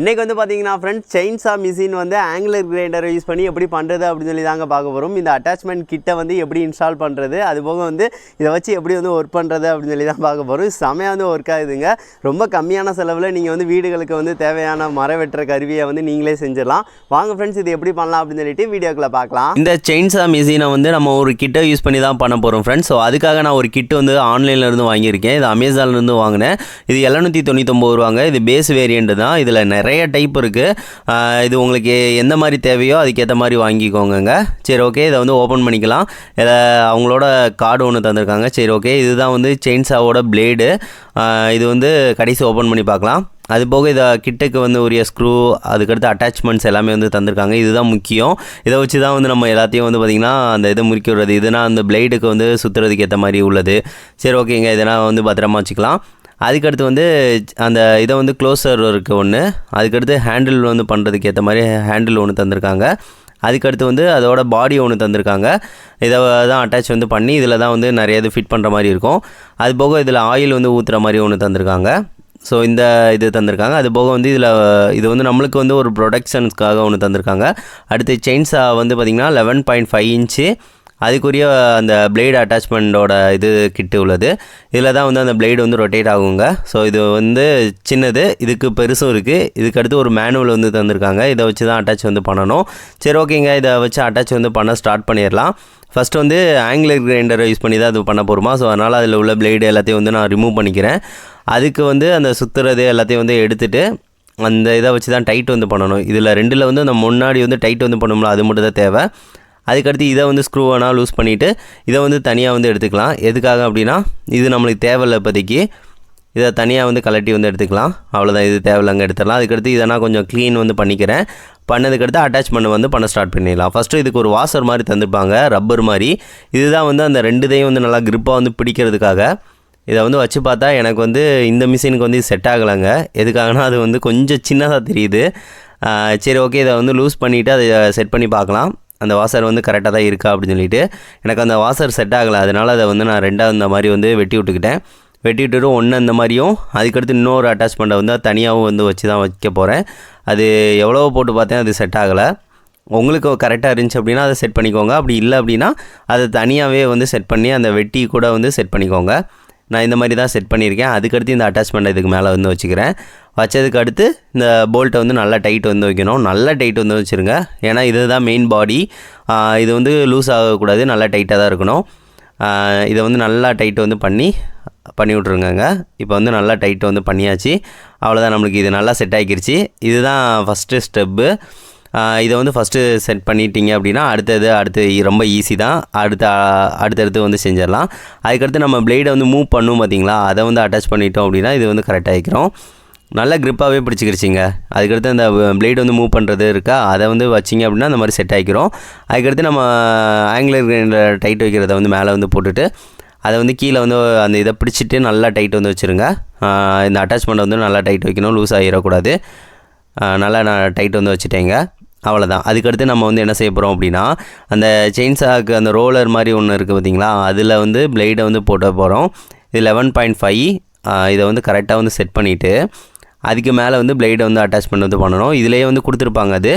இன்றைக்கி வந்து பார்த்தீங்கன்னா ஃப்ரெண்ட்ஸ் செயின்ஸா மிஷின் வந்து ஆங்குலர் கிரைண்டரை யூஸ் பண்ணி எப்படி பண்ணுறது அப்படின்னு சொல்லி தாங்க பார்க்க போகிறோம் இந்த அட்டாச்மெண்ட் கிட்டை வந்து எப்படி இன்ஸ்டால் பண்ணுறது அது போக வந்து இதை வச்சு எப்படி வந்து ஒர்க் பண்ணுறது அப்படின்னு சொல்லி தான் பார்க்க போகிறோம் செமையாக வந்து ஒர்க் ஆகுதுங்க. ரொம்ப கம்மியான செலவில் நீங்கள் வந்து வீடுகளுக்கு வந்து தேவையான மர வெட்டுற கருவியை வந்து நீங்களே செஞ்சிடலாம். வாங்க ஃப்ரெண்ட்ஸ் இது எப்படி பண்ணலாம் அப்படின்னு சொல்லிட்டு வீடியோக்குள்ளே பார்க்கலாம். இந்த செயின்ஸா மிஷினை வந்து நம்ம ஒரு கிட்டை யூஸ் பண்ணி தான் பண்ண போகிறோம் ஃப்ரெண்ட்ஸ் ஸோ அதுக்காக நான் ஒரு கிட் வந்து ஆன்லைனில் இருந்து வாங்கியிருக்கேன். இது அமேசான்லேருந்து வாங்கினேன். இது எழுநூற்றி தொண்ணூத்தொம்பது ரூபாங்க. இது பேஸ் வேரியண்ட் தான். இதில் நிறைய நிறைய டைப் இருக்குது இது உங்களுக்கு எந்த மாதிரி தேவையோ அதுக்கேற்ற மாதிரி வாங்கிக்கோங்க சரி ஓகே இதை வந்து ஓப்பன் பண்ணிக்கலாம். இதை அவங்களோட கார்டு ஒன்று தந்திருக்காங்க. சரி ஓகே இதுதான் வந்து செயின்ஸாவோட பிளேடு இது வந்து கடைசி ஓப்பன் பண்ணி பார்க்கலாம். அது போக இதை கிட்டுக்கு வந்து உரிய ஸ்க்ரூ அதுக்கடுத்து அட்டாச்மெண்ட்ஸ் எல்லாமே வந்து தந்திருக்காங்க. இதுதான் முக்கியம். இதை வச்சு தான் வந்து நம்ம எல்லாத்தையும் வந்து பார்த்திங்கன்னா அந்த இதை முறுக்கி விடுறது. இதுனா அந்த பிளேடுக்கு வந்து சுற்றுறதுக்கு ஏற்ற மாதிரி உள்ளது. சரி ஓகேங்க இதெல்லாம் வந்து பத்திரமா வச்சுக்கலாம். அதுக்கடுத்து வந்து அந்த இதை வந்து க்ளோஸர் இருக்குது ஒன்று அதுக்கடுத்து ஹேண்டில் வந்து பண்ணுறதுக்கு ஏற்ற மாதிரி ஹேண்டில் ஒன்று தந்திருக்காங்க. அதுக்கடுத்து வந்து அதோட பாடி ஒன்று தந்திருக்காங்க. இதை தான் அட்டாச் வந்து பண்ணி இதில் தான் வந்து நிறைய இது ஃபிட் பண்ணுற மாதிரி இருக்கும். அது போக இதில் ஆயில் வந்து ஊற்றுற மாதிரி ஒன்று தந்திருக்காங்க. ஸோ இந்த இது தந்திருக்காங்க. அது போக வந்து இதில் இது வந்து நம்மளுக்கு வந்து ஒரு ப்ரொடக்ஷன்ஸ்க்காக ஒன்று தந்திருக்காங்க. அடுத்து செயின்ஸா வந்து பார்த்திங்கன்னா லெவன் பாயிண்ட் ஃபைவ் இன்ச்சு அதுக்குரிய அந்த பிளேடு அட்டாச்மெண்ட்டோட இது கிட்டு உள்ளது. இதில் தான் வந்து அந்த பிளேடு வந்து ரொட்டேட் ஆகுங்க. ஸோ இது வந்து சின்னது இதுக்கு பெருசும் இருக்குது இதுக்கு அடுத்து ஒரு மேனுவல் வந்து தந்திருக்காங்க. இதை வச்சு தான் அட்டாச் வந்து பண்ணணும். சரி ஓகேங்க இதை வச்சு அட்டாச் வந்து பண்ண ஸ்டார்ட் பண்ணிடலாம். ஃபஸ்ட் வந்து ஆங்கிலர் கிரைண்டரை யூஸ் பண்ணி தான் அது பண்ண போகிறோமா ஸோ அதனால் அதில் உள்ள பிளேடு எல்லாத்தையும் வந்து நான் ரிமூவ் பண்ணிக்கிறேன். அதுக்கு வந்து அந்த சுற்றுறது எல்லாத்தையும் வந்து எடுத்துகிட்டு அந்த இதை வச்சு தான் டைட் வந்து பண்ணணும். இதில் ரெண்டில் வந்து அந்த முன்னாடி வந்து டைட் வந்து பண்ணோம்ல அது மட்டும் தான் தேவை. அதுக்கடுத்து இதை வந்து ஸ்க்ரூ லூஸ் பண்ணிவிட்டு இதை வந்து தனியாக வந்து எடுத்துக்கலாம். எதுக்காக அப்படின்னா இது நம்மளுக்கு தேவையில்லை இப்போதைக்கு. இதை தனியாக வந்து கலட்டி வந்து எடுத்துக்கலாம். அவ்வளோதான் இது தேவையில்லைங்க எடுத்துடலாம். அதுக்கடுத்து இதை நான் கொஞ்சம் க்ளீன் வந்து பண்ணிக்கிறேன். பண்ணதுக்கடுத்து அட்டாச்மெண்ட் வந்து பண்ண ஸ்டார்ட் பண்ணிடலாம். ஃபஸ்ட்டு இதுக்கு ஒரு வாஷர் மாதிரி தந்திருப்பாங்க ரப்பர் மாதிரி. இதுதான் வந்து அந்த ரெண்டுதையும் வந்து நல்லா க்ரிப்பாக வந்து பிடிக்கிறதுக்காக. இதை வந்து வச்சு பார்த்தா எனக்கு வந்து இந்த மிஷினுக்கு வந்து செட் ஆகலைங்க. எதுக்காகனா அது வந்து கொஞ்சம் சின்னதாக தெரியுது. சரி ஓகே இதை வந்து லூஸ் பண்ணிவிட்டு அதை செட் பண்ணி பார்க்கலாம். அந்த வாசர் வந்து கரெக்டாக தான் இருக்கா அப்படின்னு சொல்லிட்டு எனக்கு அந்த வாசர் செட் ஆகலை. அதனால் அதை வந்து நான் ரெண்டாவது இந்த மாதிரி வந்து வெட்டி விட்டுக்கிட்டேன். வெட்டி விட்டுட்டு ஒன்று அந்த மாதிரியும் அதுக்கடுத்து இன்னொரு அட்டாச்மெண்ட்டை வந்து தனியாகவும் வந்து வச்சு தான் வைக்க போகிறேன் அது எவ்வளோ போட்டு பார்த்தேன் அது செட் ஆகலை. உங்களுக்கு கரெக்டாக இருந்துச்சு அப்படின்னா அதை செட் பண்ணிக்கோங்க. அப்படி இல்லை அப்படின்னா அதை தனியாகவே வந்து செட் பண்ணி அந்த வெட்டி கூட வந்து செட் பண்ணிக்கோங்க. நான் இந்த மாதிரி தான் செட் பண்ணியிருக்கேன். அதுக்கடுத்து இந்த அட்டாச்மெண்ட் இதுக்கு மேலே வந்து வச்சுக்கிறேன். வச்சதுக்கு அடுத்து இந்த போல்ட்டை வந்து நல்லா டைட் வந்து வைக்கணும். நல்லா டைட் வந்து வச்சுருங்க. ஏன்னா இதுதான் மெயின் பாடி இது வந்து லூஸ் ஆகக்கூடாது. நல்லா டைட்டாக தான் இருக்கணும். இதை வந்து நல்லா டைட் வந்து பண்ணி பண்ணி விட்ருங்கங்க இப்போ வந்து நல்லா டைட் வந்து பண்ணியாச்சு. அவ்வளோதான் நம்மளுக்கு இது நல்லா செட் ஆகிக்கிருச்சு இதுதான் ஃபஸ்ட்டு ஸ்டெப்பு இதை வந்து ஃபஸ்ட்டு செட் பண்ணிட்டீங்க அப்படின்னா அடுத்தது அடுத்து ரொம்ப ஈஸி தான். அடுத்து அடுத்தடுத்து வந்து செஞ்சிடலாம். அதுக்கடுத்து நம்ம பிளேடை வந்து மூவ் பண்ணும் பார்த்தீங்களா அதை வந்து அட்டாச் பண்ணிட்டோம் அப்படின்னா இது வந்து கரெக்டாக ஆகிக்கிறோம் நல்ல க்ரிப்பாகவே பிடிச்சிக்கிருச்சிங்க. அதுக்கடுத்து அந்த பிளேடு வந்து மூவ் பண்ணுறது இருக்கா? அதை வந்து வச்சிங்க அப்படின்னா அந்த மாதிரி செட் ஆகிக்கிறோம் அதுக்கடுத்து நம்ம ஆங்கிலர் கிரைண்டர் டைட் வைக்கிறத வந்து மேலே வந்து போட்டுட்டு அதை வந்து கீழே வந்து அந்த இதை பிடிச்சிட்டு நல்லா டைட் வந்து வச்சுருங்க. இந்த அட்டாச்மெண்ட் வந்து நல்லா டைட் வைக்கணும். லூஸ் ஆகிடக்கூடாது நல்லா நான் டைட் வந்து வச்சுட்டேங்க. அவ்வளோதான் அதுக்கடுத்து நம்ம வந்து என்ன செய்ய போகிறோம் அப்படின்னா அந்த செயின்ஸாக்கு அந்த ரோலர் மாதிரி ஒன்று இருக்குது பார்த்தீங்களா அதில் வந்து பிளேடை வந்து போட்ட போகிறோம் இது லெவன் பாயிண்ட் ஃபைவ் இதை வந்து கரெக்டாக வந்து செட் பண்ணிவிட்டு அதுக்கு மேலே வந்து பிளேடை வந்து அட்டாச்மெண்ட் வந்து பண்ணணும். இதுலேயே வந்து கொடுத்துருப்பாங்க அது.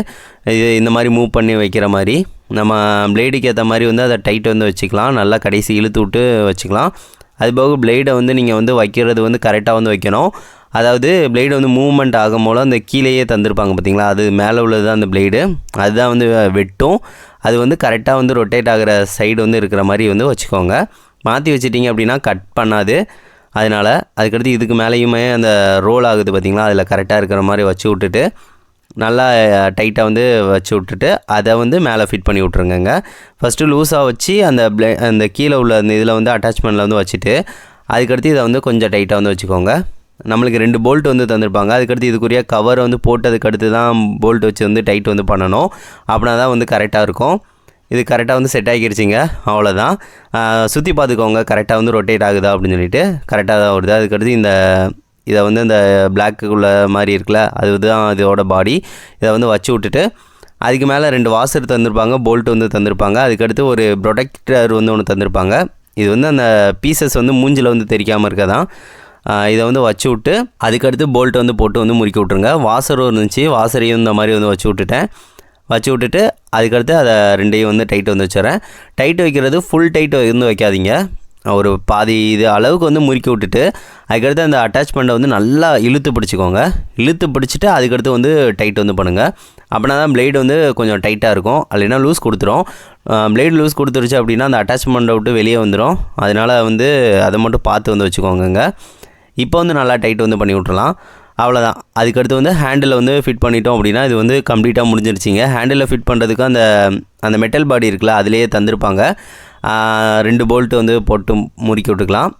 இது இந்த மாதிரி மூவ் பண்ணி வைக்கிற மாதிரி. நம்ம பிளேடுக்கு ஏற்ற மாதிரி வந்து அதை டைட் வந்து வச்சுக்கலாம். நல்லா கடைசி இழுத்து விட்டு வச்சுக்கலாம். அது போக பிளேடை வந்து நீங்கள் வந்து வைக்கிறது வந்து கரெக்டாக வந்து வைக்கணும். அதாவது பிளேடு வந்து மூவ்மெண்ட் ஆகும் போல அந்த கீழேயே தந்திருப்பாங்க பார்த்தீங்களா அது மேலே உள்ளது தான் அந்த பிளேடு அதுதான் வந்து வெட்டும். அது வந்து கரெக்டாக வந்து ரொட்டேட் ஆகிற சைடு வந்து இருக்கிற மாதிரி வந்து வச்சுக்கோங்க. மாற்றி வச்சிட்டிங்க அப்படின்னா கட் பண்ணாது. அதனால் அதுக்கடுத்து இதுக்கு மேலேயுமே அந்த ரோல் ஆகுது பார்த்தீங்களா அதில் கரெக்டாக இருக்கிற மாதிரி வச்சு விட்டுட்டு நல்லா டைட்டாக வந்து வச்சு விட்டுட்டு அதை வந்து மேலே ஃபிட் பண்ணி விட்ருங்கங்க ஃபஸ்ட்டு லூஸாக வச்சு அந்த ப்ளே அந்த கீழே உள்ள அந்த இதில் வந்து அட்டாச்மெண்ட்டில் வந்து வச்சுட்டு அதுக்கடுத்து இதை வந்து கொஞ்சம் டைட்டாக வந்து வச்சுக்கோங்க. நம்மளுக்கு ரெண்டு போல்ட் வந்து தந்திருப்பாங்க. அதுக்கடுத்து இதுக்குரிய கவர் வந்து போட்டதுக்கு அடுத்து தான் போல்ட் வச்சு வந்து டைட் வந்து பண்ணணும். அப்படின்னா தான் வந்து கரெக்டாக இருக்கும். இது கரெக்டாக வந்து செட் ஆகிருச்சிங்க. அவ்வளோதான் சுற்றி பார்த்துக்கோங்க. கரெக்டாக வந்து ரொட்டேட் ஆகுதா அப்படின்னு சொல்லிட்டு. கரெக்டாக தான் வருது. அதுக்கடுத்து இந்த இதை வந்து இந்த பிளாக்குள்ள மாதிரி இருக்குல்ல அதுதான் இதோட பாடி இதை வந்து வச்சு விட்டுட்டு அதுக்கு மேலே ரெண்டு வாசர் தந்திருப்பாங்க. போல்ட் வந்து தந்திருப்பாங்க. அதுக்கடுத்து ஒரு ப்ரொடெக்டர் வந்து ஒன்று தந்திருப்பாங்க. இது வந்து அந்த பீசஸ் வந்து மூஞ்சில் வந்து தெரிக்காமல் இருக்க தான் இதை வந்து வச்சு விட்டு அதுக்கடுத்து போல்ட் வந்து போட்டு வந்து முறுக்கி விட்ருங்க வாசரும் இருந்துச்சு. வாசரையும் இந்த மாதிரி வந்து வச்சு விட்டுட்டேன். வச்சு விட்டுட்டு அதுக்கடுத்து அதை ரெண்டையும் வந்து டைட் வந்து வச்சுறேன் டைட் வைக்கிறது ஃபுல் டைட் இருந்து வைக்காதீங்க. ஒரு பாதி இது அளவுக்கு வந்து முறுக்கி விட்டுட்டு அதுக்கடுத்து அந்த அட்டாச்மெண்ட்டை வந்து நல்லா இழுத்து பிடிச்சிக்கோங்க. இழுத்து பிடிச்சிட்டு அதுக்கடுத்து வந்து டைட் வந்து பண்ணுங்கள் அப்படின்னா தான் பிளேடு வந்து கொஞ்சம் டைட்டாக இருக்கும். இல்லைன்னா லூஸ் கொடுத்துரும். பிளேடு லூஸ் கொடுத்துருச்சு அப்படின்னா அந்த அட்டாச்மெண்ட்டை விட்டு வெளியே வந்துடும் அதனால் வந்து அதை மட்டும் பார்த்து வந்து வச்சுக்கோங்க இப்போ வந்து நல்லா டைட் வந்து பண்ணி விட்றலாம் அவ்வளோதான் அதுக்கடுத்து வந்து ஹேண்டில் வந்து ஃபிட் பண்ணிட்டோம் அப்படின்னா இது வந்து கம்ப்ளீட்டாக முடிஞ்சிருச்சிங்க. ஹேண்டிலில் ஃபிட் பண்ணுறதுக்கு அந்த அந்த மெட்டல் பாடி இருக்குல்ல அதிலேயே தந்திருப்பாங்க. ரெண்டு போல்ட்டு வந்து போட்டு முறுக்கி விட்டுக்கலாம்.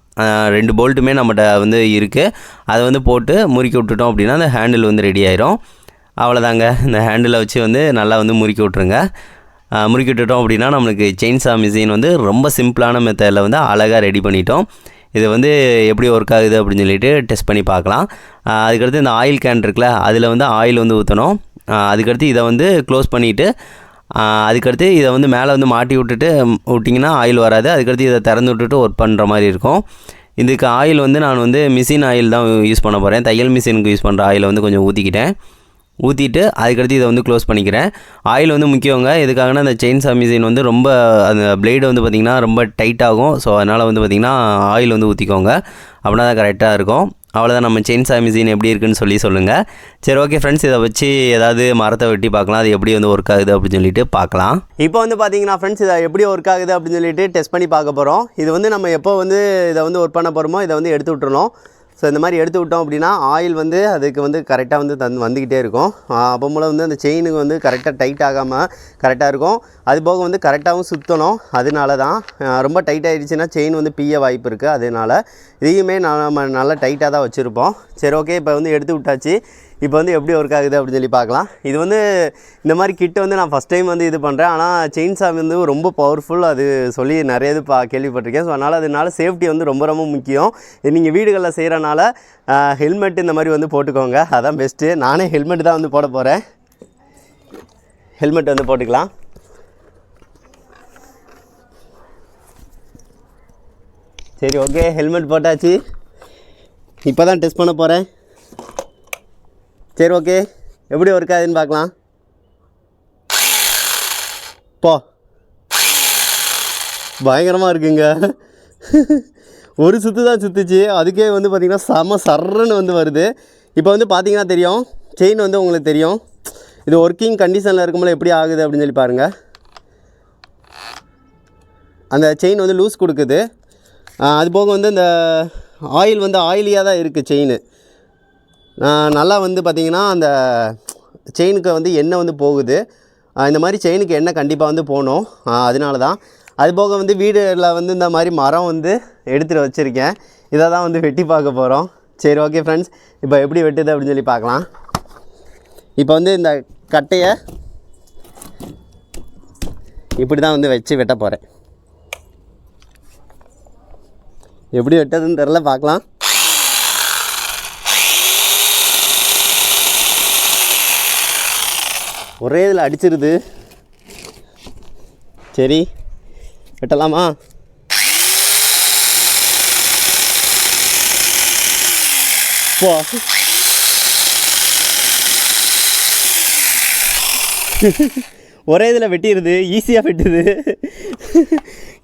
ரெண்டு போல்ட்டுமே நம்மகிட்ட வந்து இருக்குது அதை வந்து போட்டு முறுக்கி விட்டுட்டோம் அப்படின்னா அந்த ஹேண்டில் வந்து ரெடி ஆயிரும். அவ்வளோதாங்க இந்த ஹேண்டிலை வச்சு வந்து நல்லா வந்து முறுக்கி விட்ருங்க முறுக்கி விட்டுட்டோம் அப்படின்னா நம்மளுக்கு செயின்சா மிஷின் வந்து ரொம்ப சிம்பிளான மெத்தடில் வந்து அழகாக ரெடி பண்ணிட்டோம். இது வந்து எப்படி ஒர்க் ஆகுது அப்படின்னு சொல்லிட்டு டெஸ்ட் பண்ணி பார்க்கலாம். அதுக்கடுத்து இந்த ஆயில் கேன் இருக்குல்ல அதில் வந்து ஆயில் வந்து ஊற்றணும் அதுக்கடுத்து இதை வந்து க்ளோஸ் பண்ணிவிட்டு அதுக்கடுத்து இதை வந்து மேலே வந்து மாட்டி விட்டுட்டு விட்டிங்கன்னா ஆயில் வராது. அதுக்கடுத்து இதை திறந்து விட்டுட்டு ஒர்க் பண்ணுற மாதிரி இருக்கும். இதுக்கு ஆயில் வந்து நான் வந்து மிஷின் ஆயில் தான் யூஸ் பண்ண போகிறேன் தையல் மிஷினுக்கு யூஸ் பண்ணுற ஆயிலை வந்து கொஞ்சம் ஊற்றிக்கிட்டேன் ஊற்றிட்டு அதுக்கடுத்து இதை வந்து க்ளோஸ் பண்ணிக்கிறேன். ஆயில் வந்து முக்கியங்க. எதுக்காகனா அந்த செயின் மிஷின் வந்து ரொம்ப அந்த பிளேடு வந்து பார்த்திங்கன்னா ரொம்ப டைட் ஆகும். ஸோ அதனால் வந்து பார்த்திங்கன்னா ஆயில் வந்து ஊற்றிக்கோங்க அப்படின்னா தான் கரெக்டாக இருக்கும். அவ்வளோதான் நம்ம செயின் மிஷின் எப்படி இருக்குன்னு சொல்லி சொல்லுங்கள் சரி ஓகே ஃப்ரெண்ட்ஸ் இதை வச்சு ஏதாவது மரத்தை வெட்டி பார்க்கலாம். அது எப்படி வந்து ஒர்க் ஆகுது அப்படின்னு சொல்லிட்டு பார்க்கலாம். இப்போ வந்து பார்த்தீங்கன்னா ஃப்ரெண்ட்ஸ் இதை எப்படி ஒர்க் ஆகுது அப்படின்னு சொல்லிட்டு டெஸ்ட் பண்ணி பார்க்க போகிறோம் இது வந்து நம்ம எப்போ வந்து இதை வந்து ஒர்க் பண்ண போகிறோமோ இதை வந்து எடுத்து விட்டுருணும் ஸோ இந்த மாதிரி எடுத்து விட்டோம் அப்படின்னா ஆயில் வந்து அதுக்கு வந்து கரெக்டாக வந்து தந்து வந்துக்கிட்டே இருக்கும். அப்போ மூலம் வந்து அந்த செயினுக்கு வந்து கரெக்டாக டைட் ஆகாமல் கரெக்டாக இருக்கும். அது போக வந்து கரெக்டாகவும் சுற்றணும் அதனால தான் ரொம்ப டைட் ஆகிடுச்சுன்னா செயின் வந்து பிய வாய்ப்பு இருக்குது அதனால இதையுமே நம்ம நல்லா டைட்டாக தான் வச்சுருப்போம். சரி ஓகே இப்போ வந்து எடுத்து விட்டாச்சு. இப்போ வந்து எப்படி ஒர்க் ஆகுது அப்படின்னு சொல்லி பார்க்கலாம். இது வந்து இந்த மாதிரி கிட்ட வந்து நான் ஃபஸ்ட் டைம் வந்து இது பண்ணுறேன் ஆனால் செயின் சாவி வந்து ரொம்ப பவர்ஃபுல் அது சொல்லி நிறைய இது பா கேள்விப்பட்டிருக்கேன். ஸோ அதனால் அதனால சேஃப்டி வந்து ரொம்ப ரொம்ப முக்கியம். நீங்கள் வீடுகளில் செய்கிறனால ஹெல்மெட் இந்த மாதிரி வந்து போட்டுக்கோங்க. அதான் பெஸ்ட்டு நானே ஹெல்மெட் தான் வந்து போட போகிறேன் ஹெல்மெட் வந்து போட்டுக்கலாம். சரி ஓகே ஹெல்மெட் போட்டாச்சு. இப்போ தான் டெஸ்ட் பண்ண போகிறேன் சரி ஓகே எப்படி ஒர்க் ஆகுதுன்னு பார்க்கலாம். போ. பயங்கரமாக இருக்குங்க. ஒரு சுற்று தான் சுற்றுச்சு அதுக்கே வந்து பார்த்திங்கன்னா செம சர்றன்னு வந்து வருது. இப்போ வந்து பார்த்தீங்கன்னா தெரியும். செயின் வந்து உங்களுக்கு தெரியும். இது ஒர்க்கிங் கண்டிஷனில் இருக்கும்போது எப்படி ஆகுது அப்படின்னு சொல்லி பாருங்கள் அந்த செயின் வந்து லூஸ் கொடுக்குது. அது போக வந்து இந்த ஆயில் வந்து ஆயிலியாக தான் இருக்குது செயின் நல்லா வந்து பார்த்திங்கன்னா அந்த செயினுக்கு வந்து எண்ணெய் வந்து போகுது. இந்த மாதிரி செயினுக்கு எண்ணெய் கண்டிப்பாக வந்து போகணும். அதனால தான். அது போக வந்து வீடில் வந்து இந்த மாதிரி மரம் வந்து எடுத்துகிட்டு வச்சுருக்கேன். இதை தான் வந்து வெட்டி பார்க்க போகிறோம் சரி ஓகே ஃப்ரெண்ட்ஸ் இப்போ எப்படி வெட்டுது அப்படின்னு சொல்லி பார்க்கலாம். இப்போ வந்து இந்த கட்டையை இப்படி தான் வந்து வச்சு வெட்ட போகிறேன் எப்படி வெட்டதுன்னு தெரில பார்க்கலாம். ஒரே இதில் அடிச்சிருது. சரி வெட்டலாமா? போ. ஒரே இதில் வெட்டிடுது ஈஸியாக வெட்டுது.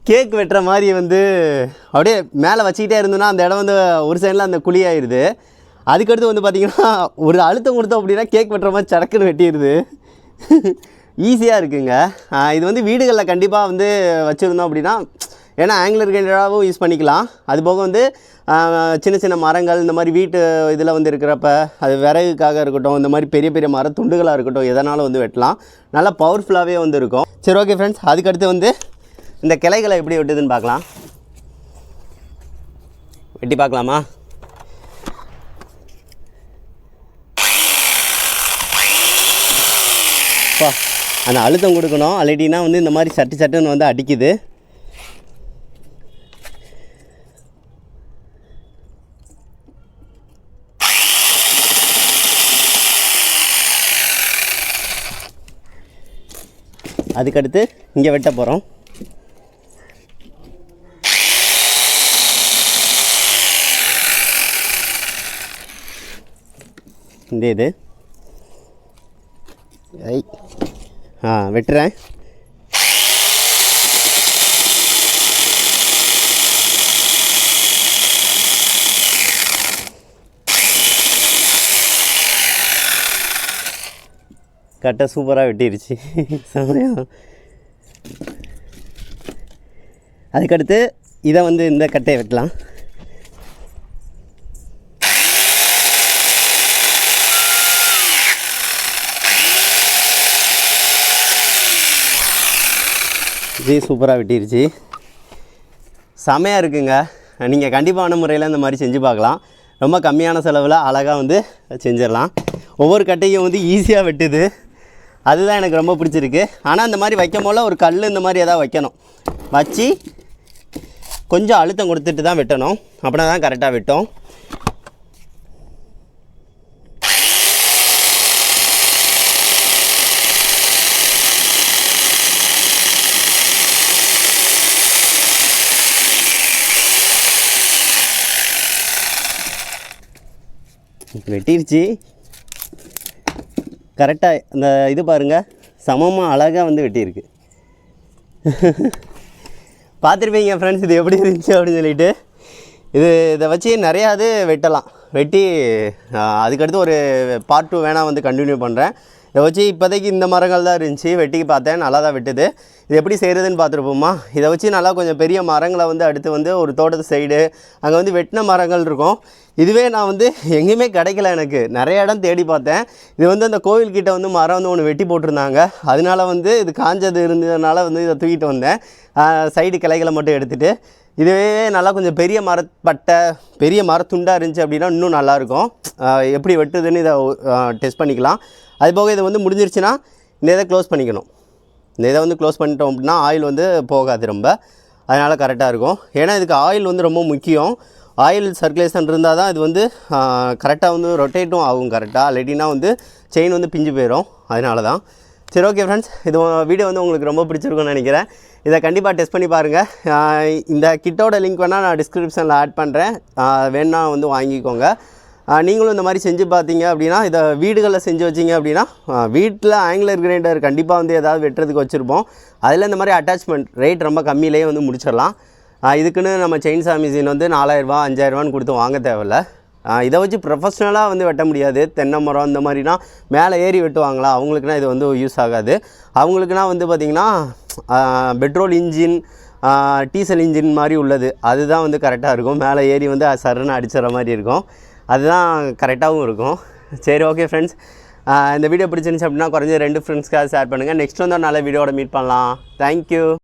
கேக் வெட்டுற மாதிரி வந்து அப்படியே மேலே வச்சுக்கிட்டே இருந்தோன்னா அந்த இடம் வந்து ஒரு சைடில் அந்த குழி அதுக்கடுத்து வந்து பார்த்திங்கன்னா ஒரு அழுத்தம் கொடுத்தோம் அப்படின்னா கேக் வெட்டுற மாதிரி சடக்குன்னு வெட்டிடுது ஈஸியாக இருக்குங்க. இது வந்து வீடுகளில் கண்டிப்பாக வந்து வச்சுருந்தோம் அப்படின்னா ஏன்னா ஆங்கிலர் கிரைண்டராகவும் யூஸ் பண்ணிக்கலாம். அது போக வந்து சின்ன சின்ன மரங்கள் இந்த மாதிரி வீட்டு இதில் வந்து இருக்கிறப்ப அது விறகுக்காக இருக்கட்டும் இந்த மாதிரி பெரிய பெரிய மர துண்டுகளாக இருக்கட்டும் எதனாலும் வந்து வெட்டலாம். நல்லா பவர்ஃபுல்லாகவே வந்து இருக்கும். சரி ஓகே ஃப்ரெண்ட்ஸ் அதுக்கடுத்து வந்து இந்த கிளைகளை எப்படி வெட்டுதுன்னு பார்க்கலாம். வெட்டி பார்க்கலாமா பா அந்த அழுத்தம் கொடுக்கணும். அல்லாட்டினா வந்து இந்த மாதிரி சட்டு சட்டுன்னு வந்து அடிக்குது. அதுக்கடுத்து இங்கே வெட்ட போகிறோம் இந்த இது. ஐ. ஆ வெட்டுறேன். கட்டை சூப்பராக வெட்டிருச்சு. சமயம் அதுக்கடுத்து இதை வந்து இந்த கட்டையை வெட்டலாம். வெட்டிருச்சு சூப்பராக வெட்டிருச்சு. செமையாக இருக்குங்க. நீங்கள் கண்டிப்பான முறையில் இந்த மாதிரி செஞ்சு பார்க்கலாம். ரொம்ப கம்மியான செலவில் அழகாக வந்து செஞ்சிடலாம். ஒவ்வொரு கட்டையும் வந்து ஈஸியாக வெட்டுது. அதுதான் எனக்கு ரொம்ப பிடிச்சிருக்கு. ஆனால் இந்த மாதிரி வைக்கும் போல் ஒரு கல் இந்த மாதிரி எதாவது வைக்கணும். வச்சு கொஞ்சம் அழுத்தம் கொடுத்துட்டு தான் வெட்டணும். அப்படின்னா தான் கரெக்டாக வெட்டும். வெட்டிருச்சு. கரெக்டாக அந்த இது பாருங்கள் சமமாக அழகாக வந்து வெட்டியிருக்கு. பார்த்துருப்பீங்க ஃப்ரெண்ட்ஸ் இது எப்படி இருந்துச்சு அப்படின்னு சொல்லிட்டு. இது இதை வச்சு நிறையா இது வெட்டலாம். வெட்டி அதுக்கடுத்து ஒரு பார்ட் டூ வேணால் வந்து கண்டினியூ பண்ணுறேன் வச்சு இப்போதைக்கு இந்த மரங்கள் தான் இருந்துச்சு. வெட்டி பார்த்தேன் நல்லா தான் வெட்டுது. இது எப்படி செய்கிறதுன்னு பார்த்துருப்போமா? இதை வச்சு நல்லா கொஞ்சம் பெரிய மரங்களை வந்து அடுத்து வந்து ஒரு தோட்டத்து சைடு அங்கே வந்து வெட்டின மரங்கள் இருக்கும். இதுவே நான் வந்து எங்கேயுமே கிடைக்கல எனக்கு. நிறைய இடம் தேடி பார்த்தேன். இது வந்து அந்த கோவில்கிட்ட வந்து மரம் வந்து ஒன்று வெட்டி போட்டிருந்தாங்க. அதனால வந்து இது காஞ்சது இருந்ததுனால வந்து இதை தூக்கிட்டு வந்தேன். சைடு கிளைகளை மட்டும் எடுத்துகிட்டு இதுவே நல்லா கொஞ்சம் பெரிய மரப்பட்டை பெரிய மரத்துண்டாக இருந்துச்சு அப்படின்னா இன்னும் நல்லாயிருக்கும் எப்படி வெட்டுதுன்னு இதை டெஸ்ட் பண்ணிக்கலாம். அது போக இது வந்து முடிஞ்சிருச்சுன்னா இந்த இதை க்ளோஸ் பண்ணிக்கணும். இந்த இதை வந்து க்ளோஸ் பண்ணிட்டோம் அப்படின்னா ஆயில் வந்து போகாது ரொம்ப. அதனால் கரெக்டாக இருக்கும். ஏன்னா இதுக்கு ஆயில் வந்து ரொம்ப முக்கியம். ஆயில் சர்க்குலேஷன் இருந்தால் தான் இது வந்து கரெக்டாக வந்து ரொட்டேட்டும் ஆகும் கரெக்டாக இல்லாட்டினா வந்து செயின் வந்து பிஞ்சு போயிடும் அதனால தான். சரி ஓகே ஃப்ரெண்ட்ஸ் இது வீடியோ வந்து உங்களுக்கு ரொம்ப பிடிச்சிருக்கும்னு நினைக்கிறேன். இதை கண்டிப்பாக டெஸ்ட் பண்ணி பாருங்கள் இந்த கிட்டோட லிங்க் வேணால் நான் டிஸ்கிரிப்ஷனில் ஆட் பண்ணுறேன் வேணால் வந்து வாங்கிக்கோங்க. நீங்களும் இந்த மாதிரி செஞ்சு பார்த்தீங்க அப்படின்னா இதை வீடுகளில் செஞ்சு வச்சீங்க அப்படின்னா வீட்டில் ஆங்கிலர் கிரைண்டர் கண்டிப்பாக வந்து ஏதாவது வெட்டுறதுக்கு வச்சுருப்போம். அதில் இந்த மாதிரி அட்டாச்மெண்ட் ரேட் ரொம்ப கம்மியிலேயே வந்து முடிச்சிடலாம். இதுக்குன்னு நம்ம செயின்சா மிஷின் வந்து நாலாயிரரூபா அஞ்சாயிரரூபான்னு கொடுத்து வாங்க தேவையில்ல. இதை வச்சு ப்ரொஃபஷ்னலாக வந்து வெட்ட முடியாது. தென்னை மரம் இந்த மாதிரினா மேலே ஏறி வெட்டுவாங்களா? அவங்களுக்குனா இது வந்து யூஸ் ஆகாது. அவங்களுக்குனா வந்து பார்த்திங்கன்னா பெட்ரோல் இன்ஜின் டீசல் இன்ஜின் மாதிரி உள்ளது. அதுதான் வந்து கரெக்டாக இருக்கும். மேலே ஏறி வந்து அது சருன்னு அடிச்சிடுற மாதிரி இருக்கும். அதுதான் கரெக்டாகவும் இருக்கும். சரி ஓகே ஃப்ரெண்ட்ஸ் இந்த வீடியோ பிடிச்சிருந்துச்சு அப்படின்னா குறைஞ்ச ரெண்டு ஃப்ரெண்ட்ஸ்க்காக ஷேர் பண்ணுங்கள் நெக்ஸ்ட் வந்து ஒரு நல்ல வீடியோட மீட் பண்ணலாம். தேங்க்யூ